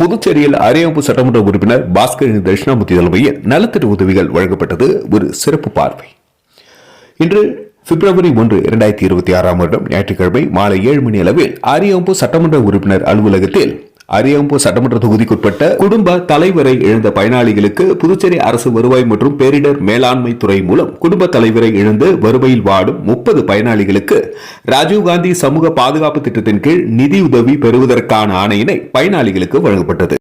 புதுச்சேரியில் அரியம்பு சட்டமன்ற உறுப்பினர் பாஸ்கரின் தட்சிணாமூர்த்தி தலைமையில் நலத்திட்ட உதவிகள் வழங்கப்பட்டது ஒரு சிறப்பு பார்வை. இன்று பிப்ரவரி ஒன்று இரண்டாயிரத்தி இருபத்தி ஆறாம் வருடம் ஞாயிற்றுக்கிழமை மாலை ஏழு மணி அளவில் அரியம்பு சட்டமன்ற உறுப்பினர் அலுவலகத்தில் அரியம்பு சட்டமன்ற தொகுதிக்குட்பட்ட குடும்ப தலைவரை இழந்த பயனாளிகளுக்கு புதுச்சேரி அரசு வருவாய் மற்றும் பேரிடர் மேலாண்மை துறை மூலம் குடும்ப தலைவரை இழந்து வறுமையில் வாடும் முப்பது பயனாளிகளுக்கு ராஜீவ்காந்தி சமூக பாதுகாப்பு திட்டத்தின் கீழ் நிதியுதவி பெறுவதற்கான ஆணையினை பயனாளிகளுக்கு வழங்கப்பட்டது.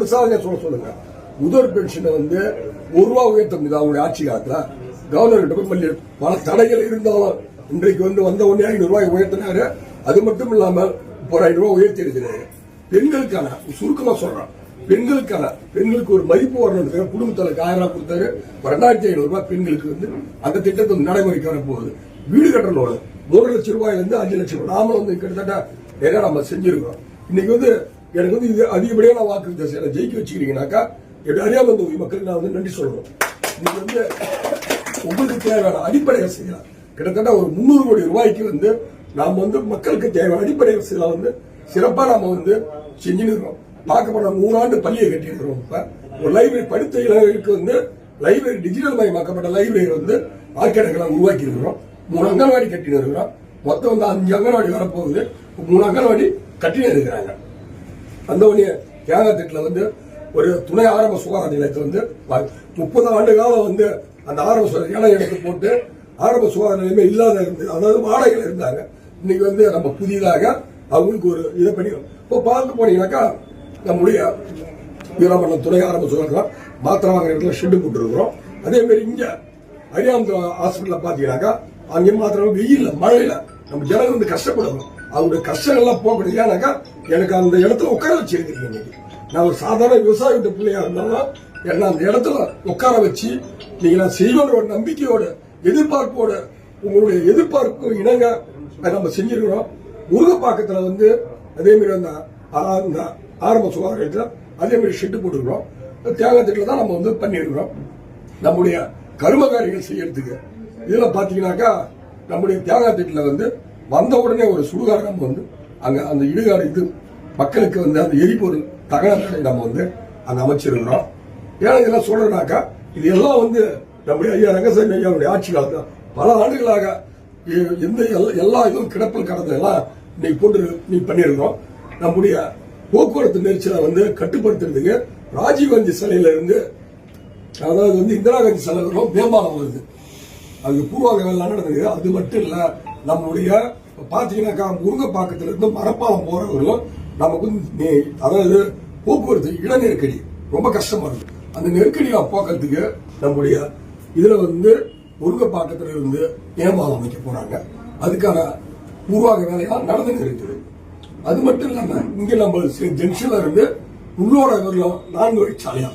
ஒரு சாதனை சொல்ல சொல்லுங்க. முதல் பென்ஷனை வந்து ஒரு ரூபா உயர்த்த முடியுது அவங்களுடைய ஆட்சி காலத்தில் கவர்னர் கிட்ட போய் பல தடைகள் இருந்தாலும் இன்றைக்கு வந்து வந்த உடனே ஐநூறு ரூபாய் உயர்த்தினாரு. அது மட்டும் இல்லாமல் இப்போ ஒரு ஐநூறு ரூபாய் உயர்த்தி இருக்கிறாரு. பெண்களுக்கான சுருக்கமா சொல்றேன். பெண்களுக்கான பெண்களுக்கு ஒரு மதிப்பு வரணுன்றதுக்காக குடும்பத்தில் ஆயிரம் ரூபாய் கொடுத்தாரு. ரெண்டாயிரத்தி ஐநூறு ரூபாய் பெண்களுக்கு வந்து அந்த திட்டத்தை நடைமுறைக்கு வரப்போகுது. வீடு கட்டணம் மூன்று லட்சம் ரூபாயிலிருந்து அஞ்சு லட்சம் ரூபாய். நாம வந்து கிட்டத்தட்ட நிறைய நம்ம செஞ்சிருக்கோம் இன்னைக்கு வந்து எனக்கு வந்து இது அதிகப்படியான வாக்கு வித்தியாசம். ஜெயிக்க வச்சுக்கிறீங்கனாக்கா எப்படி அறியாம தொகுதி மக்களுக்கு நான் வந்து நன்றி சொல்லணும். நீங்க வந்து உங்களுக்கு தேவையான அடிப்படை வசதிகளாக கிட்டத்தட்ட ஒரு முந்நூறு கோடி ரூபாய்க்கு வந்து நாம் வந்து மக்களுக்கு தேவையான அடிப்படை வசதிகளாக வந்து சிறப்பாக நாம் வந்து செஞ்சுன்னு இருக்கிறோம். பார்க்க போனால் மூணாண்டு பள்ளியை கட்டியிருக்கிறோம் இப்போ ஒரு லைப்ரரி படித்த இளைஞர்களுக்கு வந்து லைப்ரரி டிஜிட்டல் மயமாக்கப்பட்ட லைப்ரரி வந்து ஆர்கேடெல்லாம் உருவாக்கி இருக்கிறோம். மூணு அங்கன்வாடி கட்டின்னு இருக்கிறோம். மொத்தம் வந்து அஞ்சு அங்கன்வாடி வரப்போகுது. மூணு அங்கன்வாடி கட்டின்னு இருக்கிறாங்க. அந்த உடனே தியாகத்திட்டுல வந்து ஒரு துணை ஆரம்ப சுகாதார நிலையத்தை வந்து முப்பது ஆண்டு காலம் வந்து அந்த ஆரம்ப ஏழை எடுத்து போட்டு ஆரம்ப சுகாதார நிலையமே இல்லாத இருந்து அதாவது வாடகையில் இருந்தாங்க. இன்னைக்கு வந்து நம்ம புதிதாக அவங்களுக்கு ஒரு இதை பண்ணி இப்போ பார்த்து போனீங்கன்னாக்கா நம்முடைய வீரமண்டலம் துணை ஆரம்ப சுகாதாரம் மாத்திரை வாங்குற இடத்துல ஷெட்டு போட்டுருக்குறோம். அதே மாதிரி இங்கே அரியாம ஹாஸ்பிட்டலில் பாத்தீங்கன்னாக்கா அங்கே மாத்திரம் வெயில்ல மழையில நம்ம ஜனங்கள் வந்து கஷ்டப்படுறோம். அவங்களுடைய கஷ்டங்கள்லாம் போக முடியாது ஏன்னாக்கா எனக்கு அந்த இடத்துல உட்கார வச்சிருக்கீங்க நான் ஒரு சாதாரண விவசாய வீட்டு பிள்ளையா இருந்தாலும் என்ன அந்த இடத்துல உட்கார வச்சு நீங்க நான் செய்வேன்ற ஒரு நம்பிக்கையோட எதிர்பார்ப்போட உங்களுடைய எதிர்பார்ப்பு இணங்க நம்ம செஞ்சிருக்கிறோம். முருகப்பாக்கத்துல வந்து அதே மாதிரி அந்த அந்த ஆரம்ப சுகாதாரத்தில் அதே மாதிரி ஷெட்டு போட்டுருக்கிறோம் திட்டில் தான் நம்ம வந்து பண்ணியிருக்கிறோம். நம்முடைய கருமகாரிகள் செய்யறதுக்கு. இதில் பார்த்தீங்கன்னாக்கா நம்முடைய தியாகத்திட்டில் வந்து வந்த உடனே ஒரு சுடுகாடு வந்து அங்கே அந்த இடுகாடு இது மக்களுக்கு வந்து அந்த எரிபொருள் தகனத்தை நம்ம வந்து அங்கே அமைச்சிருக்கிறோம். ஏன்னா இதெல்லாம் சொல்றேன்னாக்கா இது எல்லாம் வந்து நம்முடைய ஐயா ரங்கசாமி ஐயாவுடைய ஆட்சி காலத்தில் பல ஆண்டுகளாக எந்த எல்லா- எல்லா இதுவும் கிடப்பில் கடந்ததெல்லாம் இன்னைக்கு போட்டு நீ பண்ணியிருக்கிறோம். நம்முடைய போக்குவரத்து நெரிச்சலை வந்து கட்டுப்படுத்துறதுக்கு ராஜீவ்காந்தி சிலையில இருந்து அதாவது வந்து இந்திரா காந்தி சிலை மேம்பாலம் வருது. அதுக்கு பூர்வாக வேலை நடந்தது. அது மட்டும் இல்லை நம்மளுடைய பார்த்தீங்கன்னாக்கா பாத்தீங்கன்னாக்கா முருங்கப்பாக்கத்துல இருந்து மரப்பாலம் போறவர்களும் நமக்கு அதாவது போக்குவரத்து இட நெருக்கடி. ரொம்ப கஷ்டமா இருக்கு. அந்த நெருக்கடியை போக்குறதுக்கு நம்முடைய இதுல வந்து முருங்கப்பாக்கத்துல இருந்து மேம்பாலம் அமைக்க போறாங்க. அதுக்கான பூர்வாக வேலையெல்லாம் நடந்துட்டு இருக்குது. அது மட்டும் இல்லாம இங்க நம்ம ஜங்ஷன்ல இருந்து உள்ளோட வரலாம் நான்கு வழிச்சாலையா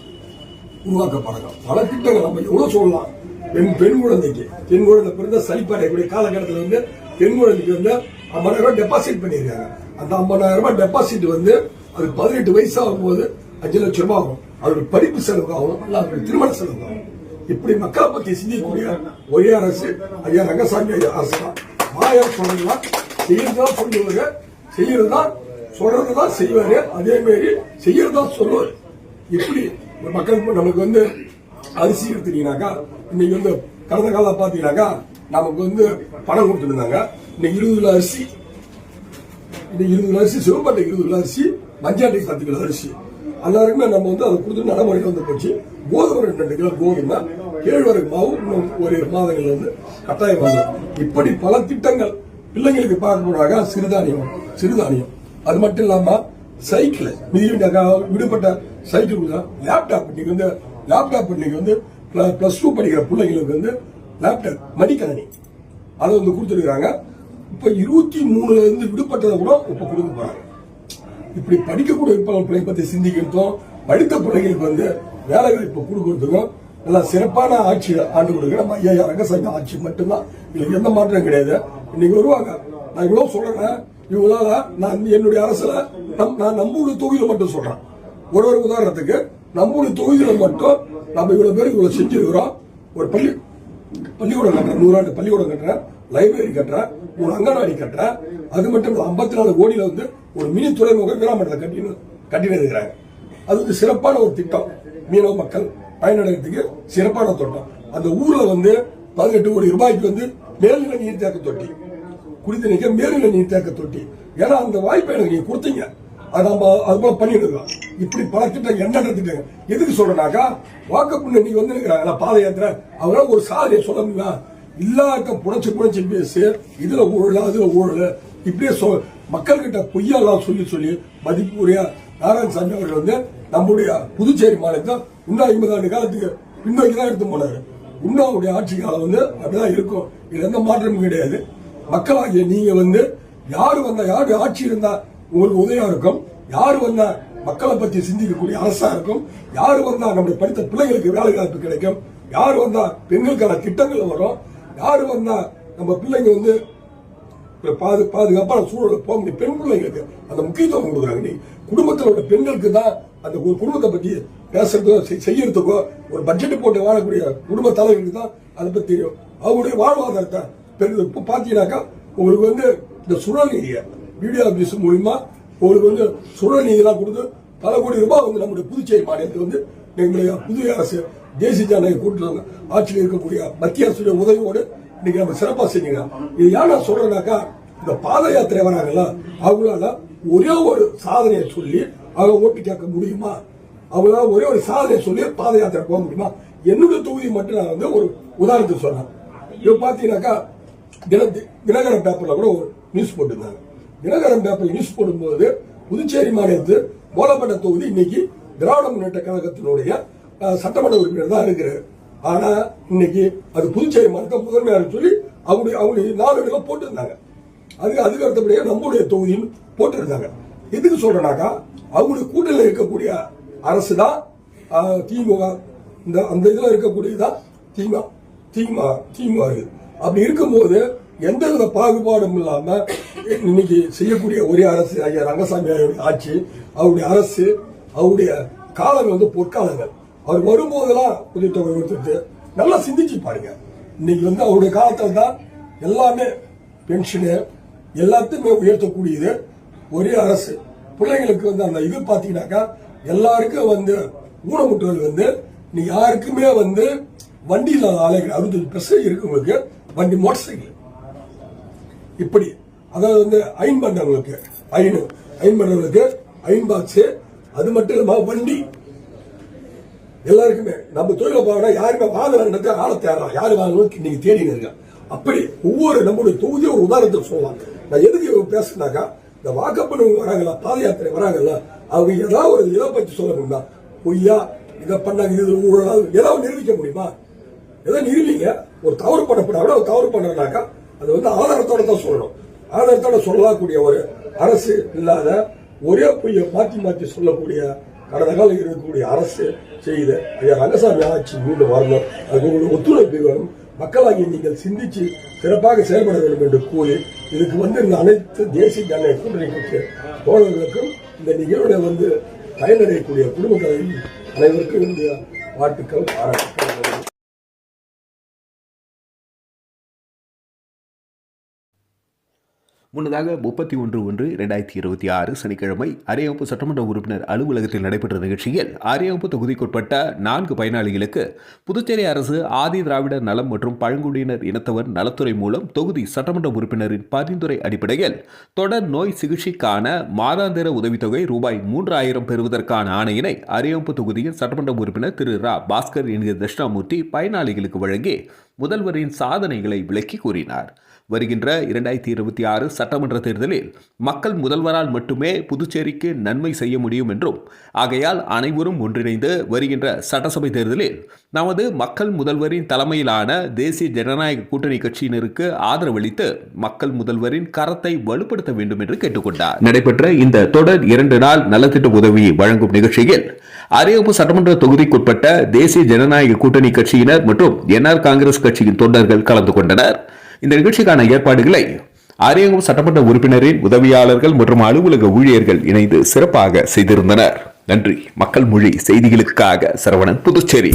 உருவாக்கப்படலாம். பல திட்டங்கள் நம்ம எவ்வளவு சொல்லலாம். பெண் பெண் குழந்தைக்கு. பெண் குழந்தை பிறந்த சளிப்படையக்கூடிய காலகட்டத்தில் வந்து பெண்குழந்தைக்கு வந்து ஐம்பதாயிரம் ரூபாய் டெபாசிட் பண்ணியிருக்காங்க. அந்த ஐம்பதாயிரம் ரூபாய் டெபாசிட் வந்து அது பதினெட்டு வயசு ஆகும்போது அஞ்சு லட்சம் ரூபாய் ஆகும். அவருக்கு படிப்பு செலவு ஆகும். அல்ல அவருக்கு திருமண செலவு ஆகும். இப்படி மக்களை பத்தி சிந்திக்கக்கூடிய ஒரே அரசு ஐயா ரங்கசாமி ஐயா அரசு தான். மாயம் சொல்லலாம் செய்யறதுதான் சொல்லுவாரு செய்யறதுதான் சொல்றதுதான் செய்வாரு. அதே மாதிரி செய்யறதுதான் சொல்லுவாரு. இப்படி மக்களுக்கு நமக்கு வந்து அரிசி எடுத்துட்டீங்கன்னாக்கா இன்னைக்கு வந்து கடந்த காலம் பாத்தீங்கன்னாக்கா நமக்கு வந்து பணம் கொடுத்துருந்தாங்க. இன்னைக்கு இருபது கிலோ அரிசி இன்னைக்கு இருபது கிலோ அரிசி சிவப்பட்டை இருபது கிலோ அரிசி மஞ்சாட்டைக்கு பத்து கிலோ அரிசி. எல்லாருக்குமே நம்ம வந்து அதை கொடுத்து நடைமுறைக்கு வந்து போச்சு. கோதுமை ரெண்டு ரெண்டு கிலோ கோதுமை கேழ்வரகு மாவு இன்னும் ஒரு மாதங்கள் வந்து கட்டாயம் வந்தோம் இப்படி பல திட்டங்கள் பிள்ளைங்களுக்கு பார்க்க போனாங்க சிறுதானியம் சிறுதானியம். அது மட்டும் இல்லாமல் சைக்கிள். மிதி விடுபட்ட சைக்கிள் கொடுத்தா லேப்டாப் இன்னைக்கு வந்து லேப்டாப் இன்னைக்கு வந்து ப்ளஸ் டூ படிக்கிற பிள்ளைங்களுக்கு வந்து லேப்டாப் மடிக்கணனி அதை வந்து கொடுத்துருக்காங்க இப்போ இருபத்தி மூணுல இருந்து விடுபட்டதை கூட இப்போ கொடுக்க போறாங்க. இப்படி படிக்கக்கூடிய பிள்ளை பற்றி சிந்திக்கிறதும் படித்த பிள்ளைகளுக்கு வந்து வேலை வாய்ப்பு கொடுக்கறதுக்கும் நல்லா சிறப்பான ஆட்சி ஆண்டு கொடுக்குற நம்ம ஐயா ரங்கசாமி ஆட்சி மட்டும்தான். இதுக்கு எந்த மாற்றம் கிடையாது. இன்னைக்கு வருவாங்க. நான் இவ்வளோ சொல்றேன். இவ்வளோ நான் என்னுடைய அரசுல நம்- நான் நம்மளுடைய தொகுதியில் மட்டும் சொல்றேன். ஒரு ஒரு உதாரணத்துக்கு நம்மளுடைய தொகுதியில் மட்டும் நம்ம இவ்வளோ பேர் இவ்வளோ செஞ்சிருக்கிறோம். ஒரு பள்ளி பள்ளிக்கூடம் கட்டுறேன் நூறாண்டு பள்ளிக்கூடம் கட்டுறேன் லைப்ரரி கட்டுறேன் ஒரு அங்கன்வாடி கட்டுறேன் அது மட்டும் ஐம்பத்தி நாலு கோடியில வந்து ஒரு மினி துறைமுக கிராமத்தில் கட்டினு கட்டினு இருக்கிறாங்க. அது வந்து சிறப்பான ஒரு திட்டம். மீனவ மக்கள் பயனடைகிறதுக்கு சிறப்பான தோட்டம். அந்த ஊர்ல வந்து பதினெட்டு கோடி ரூபாய்க்கு வந்து மேல்நிலை நீர் தேக்க தொட்டி. குடித்தண்ணிக்க மேல்நிலை நீர் தேக்க தொட்டி. ஏன்னா அந்த வாய்ப்பை எனக்கு நீங்க கொடுத்தீங்க. அது நம்ம அது போல பண்ணிட்டு இப்படி பல திட்டம் என்ன திட்டங்கள் எதுக்கு சொல்றேனாக்கா வாக்கப்புண்ணு நீங்க வந்து இருக்கிறாங்களா பாத யாத்திரை அவரால் ஒரு சாதனையை சொல்ல முடியுமா? இல்லாத புடைச்சு புடைச்சு பேசி இதுல ஊழல் அதுல ஊழல். இப்படியே சொல் மக்கள்கிட்ட பொய்யெல்லாம் சொல்லி சொல்லி மதிப்புரிய நாராயணசாமி அவர்கள் வந்து நம்முடைய புதுச்சேரி மாநிலத்தை இன்னும் ஐம்பது ஆண்டு காலத்துக்கு பின்னோக்கி தான் எடுத்து போனாரு. உண்ணாவுடைய ஆட்சி காலம் வந்து அப்படிதான் இருக்கும். இது எந்த மாற்றமும் கிடையாது. மக்களாகிய நீங்க வந்து யாரு வந்தா யாரு ஆட்சி இருந்தா உங்களுக்கு உதவியா இருக்கும். யாரு வந்தா மக்களை பத்தி சிந்திக்கக்கூடிய அரசா இருக்கும்? யாரு வந்தா நம்முடைய படித்த பிள்ளைகளுக்கு வேலை வாய்ப்பு கிடைக்கும்? யாரு வந்தா பெண்களுக்கான திட்டங்கள் வரும்? யாரு வந்தா நம்ம பிள்ளைங்க வந்து பாது பாதுகாப்பான சூழல போக முடியும்? பெண் பிள்ளைங்களுக்கு. அந்த முக்கியத்துவம் கொடுக்குறாங்க நீ. குடும்பத்தில் உள்ள பெண்களுக்கு தான் அந்த ஒரு குடும்பத்தை பத்தி பேசுறதோ செய்- செய்யறதுக்கோ ஒரு பட்ஜெட் போட்டு வாழக்கூடிய குடும்ப தலைவர்களுக்கு தான் அதை பத்தி தெரியும் அவங்களுடைய வாழ்வாதாரத்தை பெருது இப்போ பார்த்தீங்கன்னாக்கா உங்களுக்கு வந்து இந்த சுழல் ஏரியா. வீடியோ ஆபீஸ் மூலியமா உங்களுக்கு வந்து சுழல் நிதியெல்லாம் கொடுத்து பல கோடி ரூபாய் வந்து நம்முடைய புதுச்சேரி மாநிலத்தில் வந்து எங்களுடைய புதிய அரசு தேசிய ஜனநாயக கூட்டணி ஆட்சியில் இருக்கக்கூடிய மத்திய அரசுடைய உதவியோடு இன்னைக்கு நம்ம சிறப்பாக செஞ்சுக்கலாம் இது ஏன் நான் சொல்றேன்னாக்கா இந்த பாத யாத்திரை வராங்கல்ல அவங்களால ஒரே ஒரு சாதனையை சொல்லி அவங்க ஓட்டு கேட்க முடியுமா? அவங்களால ஒரே ஒரு சாதனையை சொல்லி பாத யாத்திரை போக முடியுமா? என்னுடைய தொகுதி மட்டும் நான் வந்து ஒரு உதாரணத்துக்கு சொன்னேன் இப்ப பாத்தீங்கன்னாக்கா தின தினகரன் பேப்பர்ல கூட ஒரு நியூஸ் போட்டிருந்தாங்க. தினகரன் பேப்பர் நியூஸ் போடும்போது புதுச்சேரி மாநிலத்து மூலப்பட்ட தொகுதி இன்னைக்கு திராவிட முன்னேற்ற கழகத்தினுடைய சட்டமன்ற உறுப்பினர் தான் இருக்கிறார். ஆனா இன்னைக்கு அது புதுச்சேரி மாநிலத்தை முதன்மையாக சொல்லி அவங்களுடைய அவங்களுடைய நாளேடுல போட்டிருந்தாங்க. அதுக்கு அதுக்கு அடுத்தபடியாக நம்முடைய தொகுதியும் போட்டிருந்தாங்க. எதுக்கு சொல்றேனாக்கா அவங்களுடைய கூட்டணியில் இருக்கக்கூடிய அரசு தான் ஆஹ், திமுக. இந்த அந்த இதில் இருக்கக்கூடியதான் திமுக திமுக திமுக இருக்குது அப்படி இருக்கும்போது எந்தவித பாகுபாடும் இல்லாம இன்னைக்கு செய்யக்கூடிய ஒரே அரசு ஐயா ரங்கசாமி அவருடைய ஆட்சி அவருடைய அரசு அவருடைய காலங்கள் வந்து பொற்காலங்கள். அவர் வரும்போதெல்லாம் புதிய தொகை கொடுத்துட்டு நல்லா சிந்திச்சு பாருங்க. இன்னைக்கு வந்து அவருடைய காலத்தில் தான் எல்லாமே பென்ஷனு எல்லாத்தையுமே உயர்த்தக்கூடியது ஒரே அரசு. பிள்ளைங்களுக்கு வந்து அந்த இது பார்த்தீங்கன்னாக்கா எல்லாருக்கும் வந்து ஊனமுற்றோர்கள் வந்து நீ யாருக்குமே வந்து வண்டி இல்லாத ஆலைகள் அறுபத்தஞ்சு பெர்சன்ட் இருக்கவங்களுக்கு வண்டி மோட்டார் சைக்கிள் இப்படி. அதாவது வந்து அயன் பண்றவங்களுக்கு அயனு அயன் பண்றவங்களுக்கு அயன் பாக்ஸ் அது மட்டும் இல்லாம வண்டி. எல்லாருக்குமே நம்ம தொழில போனா யாருமே வாங்கலான்றது ஆளை தேடலாம் யாரு வாங்கணும் இன்னைக்கு தேடிங்க இருக்கான் அப்படி ஒவ்வொரு நம்முடைய தொகுதியை ஒரு உதாரணத்துக்கு சொல்லலாம். நான் எதுக்கு இவங்க பேசுனாக்கா இந்த வாக்கப்பண்ணவங்க வராங்களா பாத யாத்திரை வராங்கல்ல அவங்க ஏதாவது ஒரு இதை பற்றி சொல்லணும்னா பொய்யா இதை பண்ணாங்க இது ஊழலா ஏதாவது நிரூபிக்க முடியுமா? எதை நிரூபிங்க? ஒரு தவறு பண்ணப்பட ஒரு தவறு பண்ணனாக்கா அது வந்து ஆதாரத்தோட தான் சொல்லணும். ஆதாரத்தோட சொல்லக்கூடிய ஒரு அரசு இல்லாத ஒரே பொய்யை மாற்றி மாற்றி சொல்லக்கூடிய கடந்த காலம் இருக்கக்கூடிய அரசு செய்த ஐயா ரங்கசாமி ஆட்சி மீண்டும் வரணும். அது உங்களுடைய ஒத்துழைப்பு வேணும். மக்களாகிய நீங்கள் சிந்திச்சு சிறப்பாக செயல்பட வேண்டும் என்று கூறி இதுக்கு வந்து இந்த அனைத்து தேசிய ஜனநாயக கூட்டணி கட்சி தோழர்களுக்கும் இந்த நிகழ்வுடைய வந்து பயனடையக்கூடிய குடும்ப அனைவருக்கும் இந்த வாழ்த்துக்கள் பாராட்டுக்கள். முன்னதாக முப்பத்தி ஒன்று ஒன்று இரண்டாயிரத்தி இருபத்தி ஆறு சனிக்கிழமை அரியவப்பு சட்டமன்ற உறுப்பினர் அலுவலகத்தில் நடைபெற்ற நிகழ்ச்சியில் அரியவப்பு தொகுதிக்குட்பட்ட நான்கு பயனாளிகளுக்கு புதுச்சேரி அரசு ஆதி திராவிடர் நலம் மற்றும் பழங்குடியினர் இனத்தவர் நலத்துறை மூலம் தொகுதி சட்டமன்ற உறுப்பினரின் பரிந்துரை அடிப்படையில் தொடர் நோய் சிகிச்சைக்கான மாதாந்திர உதவித்தொகை ரூபாய் மூன்றாயிரம் பெறுவதற்கான ஆணையினை அரியவப்பு தொகுதியின் சட்டமன்ற உறுப்பினர் திரு ரா பாஸ்கர் என்கிற தட்சிணாமூர்த்தி பயனாளிகளுக்கு வழங்கி முதல்வரின் சாதனைகளை விளக்கி கூறினார். வருகின்ற இரண்டாயிரத்தி இருபத்தி ஆறு சட்டமன்ற தேர்தலில் மக்கள் முதல்வரால் மட்டுமே புதுச்சேரிக்கு நன்மை செய்ய முடியும் என்றும் ஆகையால் அனைவரும் ஒன்றிணைந்து வருகின்ற சட்டசபை தேர்தலில் நமது மக்கள் முதல்வரின் தலைமையிலான தேசிய ஜனநாயக கூட்டணி கட்சியினருக்கு ஆதரவளித்து மக்கள் முதல்வரின் கரத்தை வலுப்படுத்த வேண்டும் என்று கேட்டுக்கொண்டார். நடைபெற்ற இந்த தொடர் இரண்டு நாள் நலத்திட்ட உதவி வழங்கும் நிகழ்ச்சியில் அரியப்பு சட்டமன்ற தொகுதிக்குட்பட்ட தேசிய ஜனநாயக கூட்டணி கட்சியினர் மற்றும் என்ஆர் காங்கிரஸ் கட்சியின் தொண்டர்கள் கலந்து கொண்டனர். இந்த நிகழ்ச்சிக்கான ஏற்பாடுகளை ஆரியங்கம் சட்டமன்ற உறுப்பினரின் உதவியாளர்கள் மற்றும் அலுவலக ஊழியர்கள் இணைந்து சிறப்பாக செய்திருந்தனர். நன்றி. மக்கள் மொழி செய்திகளுக்காக சரவணன் புதுச்சேரி.